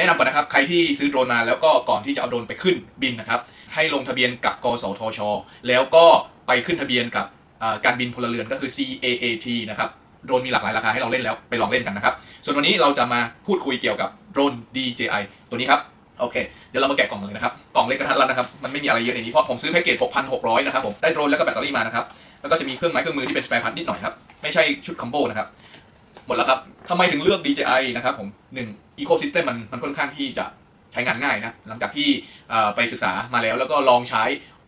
แนะนำก่อนนะครับ ใครที่ซื้อโดรนมาแล้วก็ก่อนที่จะเอาโดรนไปขึ้นบินนะครับ ให้ลงทะเบียนกับกสทช แล้วก็ไปขึ้นทะเบียนกับอ่าการบินพลเรือนก็คือ CAAT นะครับโดรนมีหลากหลายราคาให้เราเล่นแล้วไปลองเล่นกันนะครับ ส่วนวันนี้เราจะมาพูดคุยเกี่ยวกับโดรน DJI ตัวนี้ครับโอเค เดี๋ยวเรามาแกะกล่องกันเลยนะครับ กล่องเล็กกระทัดรัดนะครับ มันไม่มีอะไรเยอะในนี้ เพราะผมซื้อแพ็กเกจ 6,600 นะครับผม ได้โดรนแล้วก็แบตเตอรี่มานะครับ แล้วก็จะมีเครื่องไม้เครื่องมือที่เป็นสเปรย์พัทนิดหน่อยครับ ไม่ใช่ชุดคอมโบนะครับ หมดแล้วครับทำไมถึงเลือก DJI นะครับผมหนึ่ง อีโค y ิสเต็มมันมันค่อนข้างที่จะใช้งานง่ายนะ หลังจากที่ไปศึกษามาแล้ว แล้วก็ลองใช้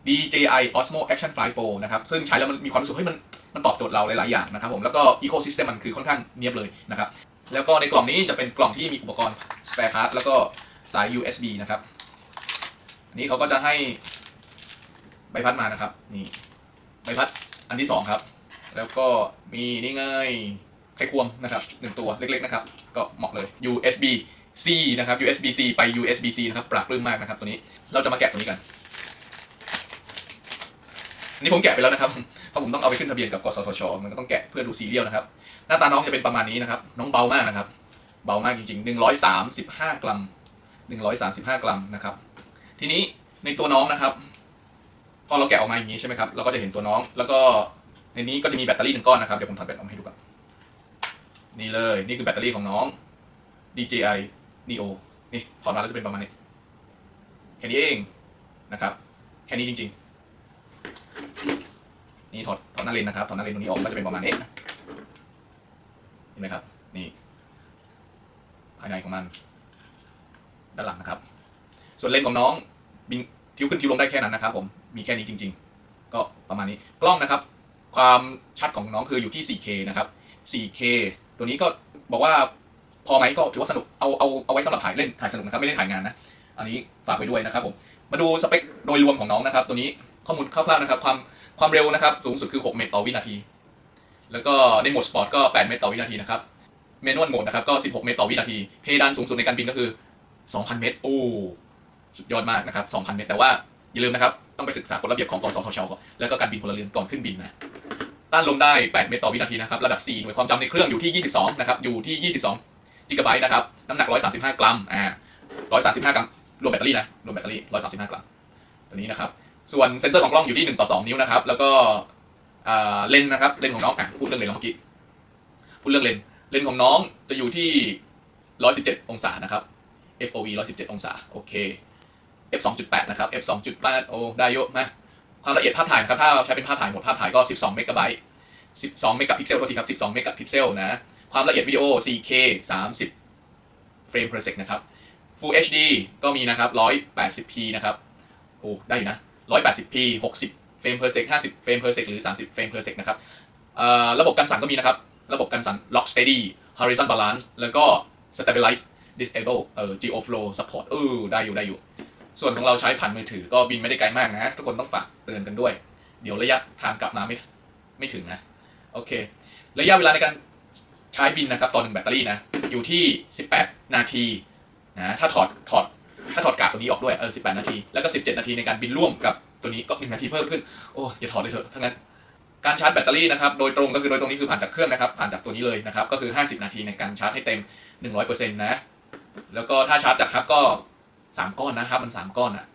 DJI Osmo Action Fly Pro นะครับ ซึ่งใช้แล้วมันมีความรู้สึกเฮ้ยมันมันตอบโจทย์เราหลาย ๆ อย่างนะครับผม แล้วก็อีโค y ิสเต็มมันคือค่อนข้างเนียบเลยนะครับ แล้วก็ในกล่องนี้จะเป็นกล่องที่มีอุปกรณ์ spare part แล้วก็สาย USB นะครับ อันนี้เขาก็จะให้ใบพัดมานะครับ นี่ ใบพัดอันที่สองครับ แล้วก็มีนี่ไง ไขควงนะครับหนึ่งตัวเล็กๆนะครับก็เหมาะเลย USB C นะครับ USB C ไป USB C นะครับปรับปรื้มมากนะครับตัวนี้เราจะมาแกะตัวนี้กันอันนี้ผมแกะไปแล้วนะครับเพราะผมต้องเอาไปขึ้นทะเบียนกับกสทช มันก็ต้องแกะเพื่อดูซีเรียลนะครับ หน้าตาน้องจะเป็นประมาณนี้นะครับ น้องเบามากนะครับ เบามากจริงๆ 135 กรัม 135 กรัมนะครับ ทีนี้ในตัวน้องนะครับ พอเราแกะออกมาอย่างนี้ใช่ไหมครับ เราก็จะเห็นตัวน้อง แล้วก็ในนี้ก็จะมีแบตเตอรี่หนึ่งก้อนนะครับ เดี๋ยวผมถอดแบตออกมาให้ดู นี่เลย นี่คือแบตเตอรี่ของน้อง DJI Neo นี่ถอดมาแล้วจะเป็นประมาณนี้ แค่นี้เองนะครับ แค่นี้จริง ๆ นี่ถอดถอดหน้าเลนนะครับถอดหน้าเลนตรงนี้ออกก็จะเป็นประมาณนี้เห็นไหมครับ นี่ ภายในของมัน ด้านหลังนะครับ ส่วนเลนของน้องบินทิวขึ้นทิวลงได้แค่นั้นนะครับ ผมมีแค่นี้จริง ๆ ก็ประมาณนี้กล้องนะครับ ความชัดของน้องคืออยู่ที่ 4K นะครับ 4K ตัวนี้ก็บอกว่าพอไหมก็ถือว่าสนุกเอาเอาเอาไว้สำหรับถ่ายเล่นถ่ายสนุกนะครับไม่ได้ถ่ายงานนะอันนี้ฝากไว้ด้วยนะครับผมมาดูสเปคโดยรวมของน้องนะครับ ตัวนี้ข้อมูลคร่าวๆนะครับ ความความเร็วนะครับสูงสุดคือ 6 เมตรต่อวินาที แล้วก็ในโหมดสปอร์ตก็ 8 เมตรต่อวินาทีนะครับเมนวลโหมดนะครับก็ 16 เมตรต่อวินาทีเพดานสูงสุดในการบินก็คือ 2,000 เมตรโอ้สุดยอดมากนะครับ 2,000 เมตรแต่ว่าอย่าลืมนะครับต้องไปศึกษากฎระเบียบของกสทชก่อนแล้วก็การบินพลเรือนก่อนขึ้นบินนะ ต้านลมได้ 8 เมตรต่อวินาทีนะครับ ระดับ 4 หน่วยความจำในเครื่องอยู่ที่ 22 นะครับ อยู่ที่ 22กิกะไบต์นะครับ น้ำหนัก 135 กรัม อ่า 135 กรัม รวมแบตเตอรี่นะ รวมแบตเตอรี่ 135 กรัม ตัวนี้นะครับ ส่วนเซ็นเซอร์ของกล้องอยู่ที่ 1 ต่อ 2 นิ้วนะครับ แล้วก็เลนนะครับ เลนของน้อง อะ พูดเรื่องเลนเมื่อกี้ พูดเรื่องเลน เลนของน้องจะอยู่ที่ 117 องศา นะครับ FOV 117 องศา โอเค f 2.8 นะครับ f 2.8โอ้ได้เยอะมาก ความละเอียดภาพถ่ายครับถ้าใช้เป็นภาพถ่ายหมดภาพถ่ายก็ 12 เมกะไบต์ 12 เมกะพิกเซลโทษทีครับ 12 เมกะพิกเซลนะ ความละเอียดวิดีโอ 4K 30 เฟรม per sec นะครับ Full HD ก็มีนะครับ 180p นะครับ โอ้ ได้อยู่นะ 180p 60 เฟรม per sec 50 เฟรม per sec หรือ 30 เฟรม per sec นะครับระบบกันสั่นก็มีนะครับ ระบบกันสั่น lock steady horizon balance แล้วก็ stabilize disable เอ่อ geo flow support เออได้อยู่ได้อยู่ ส่วนของเราใช้ผ่านมือถือก็บินไม่ได้ไกลมากนะ ทุกคนต้องฝากเตือนกันด้วย เดี๋ยวระยะทางกลับมาไม่ไม่ถึงนะ โอเค ระยะเวลาในการใช้บินนะครับต่อหนึ่งแบตเตอรี่นะ อยู่ที่ 18 นาทีนะถ้าถอดถอดถ้าถอดกากตัวนี้ออกด้วยเออ18 นาที แล้วก็ 17 นาทีในการบินร่วมกับตัวนี้ก็1นาทีเพิ่มขึ้น โอ้อย่าถอดเลยเถอะทั้งนั้นการชาร์จแบตเตอรี่นะครับ โดยตรงก็คือโดยตรงนี้คือผ่านจากเครื่องนะครับ ผ่านจากตัวนี้เลยนะครับ ก็คือ 50 นาทีในการชาร์จให้เต็ม 100%นะ แล้วก็ถ้าชาร์จจากฮับก็ สามก้อนนะครับ มันสามก้อนอะ